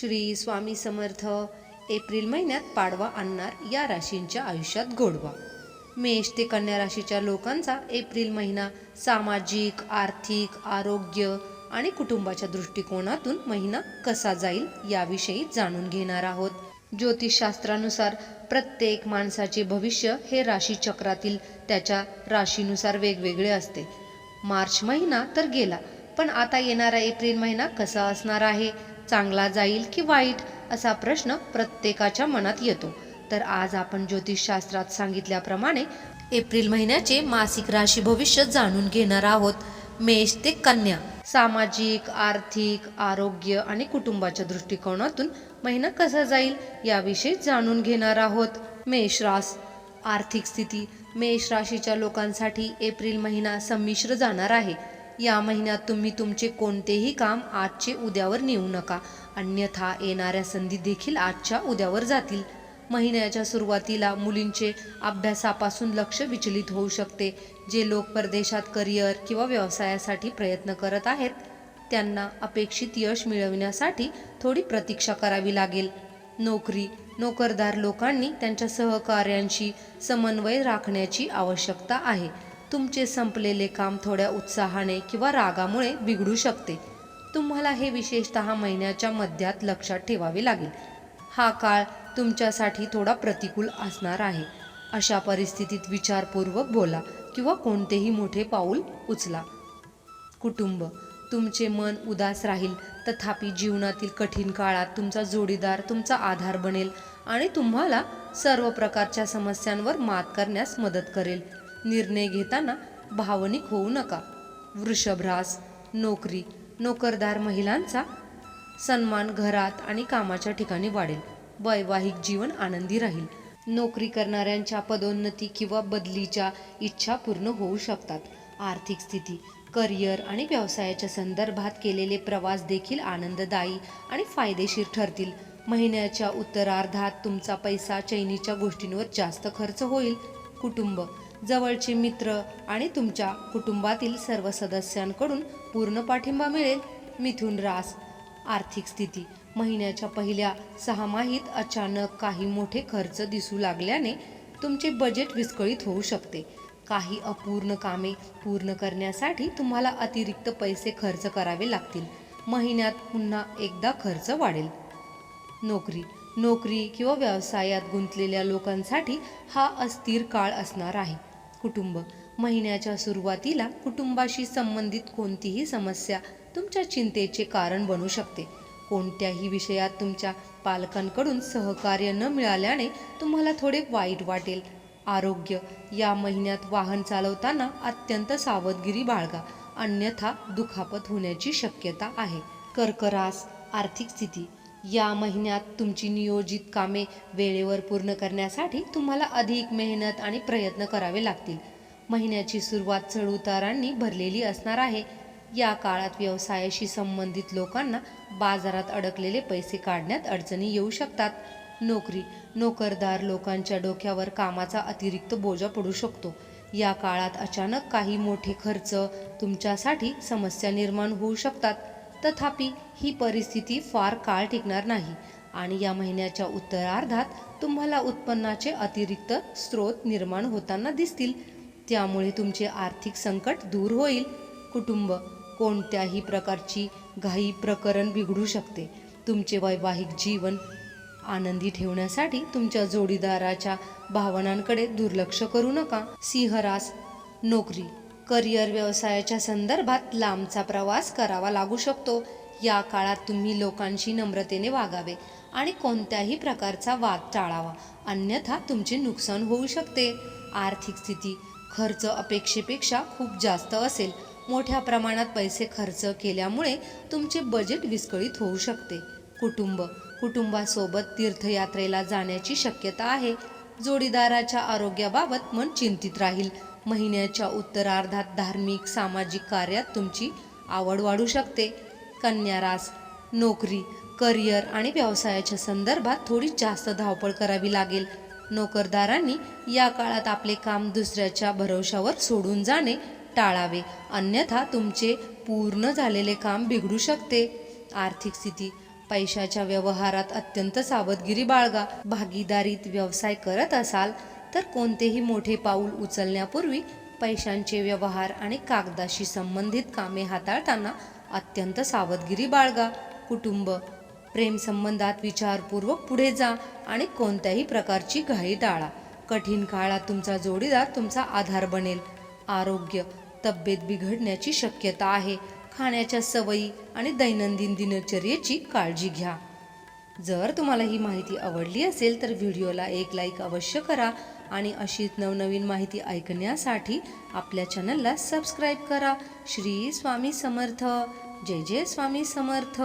Shri Swami Samarth April महिन्यात पाडवा आणणार या राशींच्या आयुष्यात गोडवा. मेष ते कन्या राशीच्या लोकांचा एप्रिल महिना सामाजिक आर्थिक आरोग्य आणि कुटुंबाच्या दृष्टिकोनातून महिना कसा जाईल याविषयी जाणून घेणार आहोत. ज्योतिषशास्त्रानुसार प्रत्येक माणसाचे भविष्य हे राशीचक्रातील त्याच्या राशीनुसार वेगवेगळे असते. मार्च महिना तर गेला पण आता येणारा एप्रिल महिना कसा असणार आहे? चांगला जाईल की वाईट असा प्रश्न प्रत्येकाच्या मनात येतो. तर आज आपण ज्योतिषशास्त्रात सांगितल्याप्रमाणे एप्रिल महिन्याचे मासिक राशी भविष्य जाणून घेणार आहोत. मेष ते कन्या. सामाजिक आर्थिक आरोग्य आणि कुटुंबाच्या दृष्टिकोनातून महिना कसा जाईल याविषयी जाणून घेणार आहोत. मेष रास. आर्थिक स्थिती. मेष राशीच्या लोकांसाठी एप्रिल महिना संमिश्र जाणार आहे. या महिन्यात तुम्ही तुमचे कोणतेही काम आजचे उद्यावर नेऊ नका. अन्यथा येणाऱ्या संधी देखील आजच्या उद्यावर जातील. महिन्याच्या सुरुवातीला मुलींचे अभ्यासापासून लक्ष विचलित होऊ शकते. जे लोक परदेशात करिअर किंवा व्यवसायासाठी प्रयत्न करत आहेत त्यांना अपेक्षित यश मिळविण्यासाठी थोडी प्रतीक्षा करावी लागेल. नोकरी नोकरदार लोकांनी त्यांच्या सहकार्यांशी समन्वय राखण्याची आवश्यकता आहे. तुमचे संपलेले काम थोड्या उत्साहाने किंवा रागामुळे बिघडू शकते. तुम्हाला हे विशेषतः महिन्याच्या मध्यात लक्षात ठेवावे लागेल. हा काळ तुमच्यासाठी थोडा प्रतिकूल असणार आहे. अशा परिस्थितीत विचारपूर्वक बोला किंवा कोणतेही मोठे पाऊल उचला. कुटुंब तुमचे मन उदास राहील. तथापि जीवनातील कठीण काळात तुमचा जोडीदार तुमचा आधार बनेल आणि तुम्हाला सर्व प्रकारच्या समस्यांवर मात करण्यास मदत करेल. निर्णय घेताना भावनिक होऊ नका. वृषभरास नोकरी नोकरदार महिलांचा सन्मान घरात आणि कामाच्या ठिकाणी वाढेल. वैवाहिक जीवन आनंदी राहील. नोकरी करणाऱ्यांच्या पदोन्नती किंवा बदलीच्या इच्छा पूर्ण होऊ शकतात. आर्थिक स्थिती करिअर आणि व्यवसायाच्या संदर्भात केलेले प्रवास देखील आनंददायी आणि फायदेशीर ठरतील. महिन्याच्या उत्तरार्धात तुमचा पैसा चैनीच्या गोष्टींवर जास्त खर्च होईल. कुटुंब जवळचे मित्र आणि तुमच्या कुटुंबातील सर्व सदस्यांकडून पूर्ण पाठिंबा मिळेल. मिथुन रास आर्थिक स्थिती. महिन्याच्या पहिल्या सहामाहीत अचानक काही मोठे खर्च दिसू लागल्याने तुमचे बजेट विस्कळीत होऊ शकते. काही अपूर्ण कामे पूर्ण करण्यासाठी तुम्हाला अतिरिक्त पैसे खर्च करावे लागतील. महिन्यात पुन्हा एकदा खर्च वाढेल. नोकरी. नोकरी किंवा व्यवसायात गुंतलेल्या लोकांसाठी हा अस्थिर काळ असणार आहे. कुटुंब. महिन्याच्या सुरुवातीला कुटुंबाशी संबंधित कोणतीही समस्या तुमच्या चिंतेचे कारण बनू शकते. कोणत्याही विषयात तुमच्या पालकांकडून सहकार्य न मिळाल्याने तुम्हाला थोडे वाईट वाटेल. आरोग्य या महिन्यात वाहन चालवताना अत्यंत सावधगिरी बाळगा. अन्यथा दुखापत होण्याची शक्यता आहे. कर्करास आर्थिक स्थिती या महिन्यात तुमची नियोजित कामे वेळेवर पूर्ण करण्यासाठी तुम्हाला अधिक मेहनत आणि प्रयत्न करावे लागतील. महिन्याची सुरुवात चढउतारांनी भरलेली असणार आहे. या काळात व्यवसायाशी संबंधित लोकांना बाजारात अडकलेले पैसे काढण्यात अडचणी येऊ शकतात. नोकरी नोकरदार लोकांच्या डोक्यावर कामाचा अतिरिक्त बोजा पडू शकतो. या काळात अचानक काही मोठे खर्च तुमच्यासाठी समस्या निर्माण होऊ शकतात. तथापि ही परिस्थिती फार काळ टिकणार नाही आणि या महिन्याच्या उत्तरार्धात तुम्हाला उत्पन्नाचे अतिरिक्त स्रोत निर्माण होताना दिसतील. त्यामुळे तुमचे आर्थिक संकट दूर होईल. कुटुंब कोणत्याही प्रकारची घाई प्रकरण बिघडू शकते. तुमचे वैवाहिक जीवन आनंदी ठेवण्यासाठी तुमच्या जोडीदाराच्या भावनांकडे दुर्लक्ष करू नका. सिंहरास नोकरी करिअर व्यवसायाच्या संदर्भात लांबचा प्रवास करावा लागू शकतो. या काळात तुम्ही लोकांशी नम्रतेने वागावे आणि कोणत्याही प्रकारचा वाद टाळावा. अन्यथा तुमचे नुकसान होऊ शकते. आर्थिक स्थिती खर्च अपेक्षेपेक्षा खूप जास्त असेल. मोठ्या प्रमाणात पैसे खर्च केल्यामुळे तुमचे बजेट विस्कळीत होऊ शकते. कुटुंब कुटुंबासोबत तीर्थयात्रेला जाण्याची शक्यता आहे. जोडीदाराच्या आरोग्याबाबत मन चिंतित राहील. महिन्याच्या उत्तरार्धात धार्मिक सामाजिक कार्यात तुमची आवड वाढू शकते. कन्या रास नोकरी करिअर आणि व्यवसायाच्या संदर्भात थोडी जास्त धावपळ करावी लागेल. नोकरदारांनी या काळात आपले काम दुसऱ्याच्या भरोशावर सोडून जाणे टाळावे. अन्यथा तुमचे पूर्ण झालेले काम बिघडू शकते. आर्थिक स्थिती पैशाच्या व्यवहारात अत्यंत सावधगिरी बाळगा. भागीदारीत व्यवसाय करत असाल तर कोणतेही मोठे पाऊल उचलण्यापूर्वी पैशांचे व्यवहार आणि कागदाशी संबंधित कामे हाताळताना अत्यंत सावधगिरी बाळगा. कुटुंब प्रेमसंबंधात विचारपूर्वक पुढे जा आणि कोणत्याही प्रकारची घाई टाळा. कठीण काळात तुमचा जोडीदार तुमचा आधार बनेल. आरोग्य तब्येत बिघडण्याची शक्यता आहे. खाण्याच्या सवयी आणि दैनंदिन दिनचर्येची काळजी घ्या. जर तुम्हाला ही माहिती आवडली असेल तर व्हिडिओला एक लाईक अवश्य करा आणि अशीच नवनवीन माहिती ऐकण्यासाठी आपल्या चॅनलला सबस्क्राईब करा. श्री स्वामी समर्थ. जय जय स्वामी समर्थ.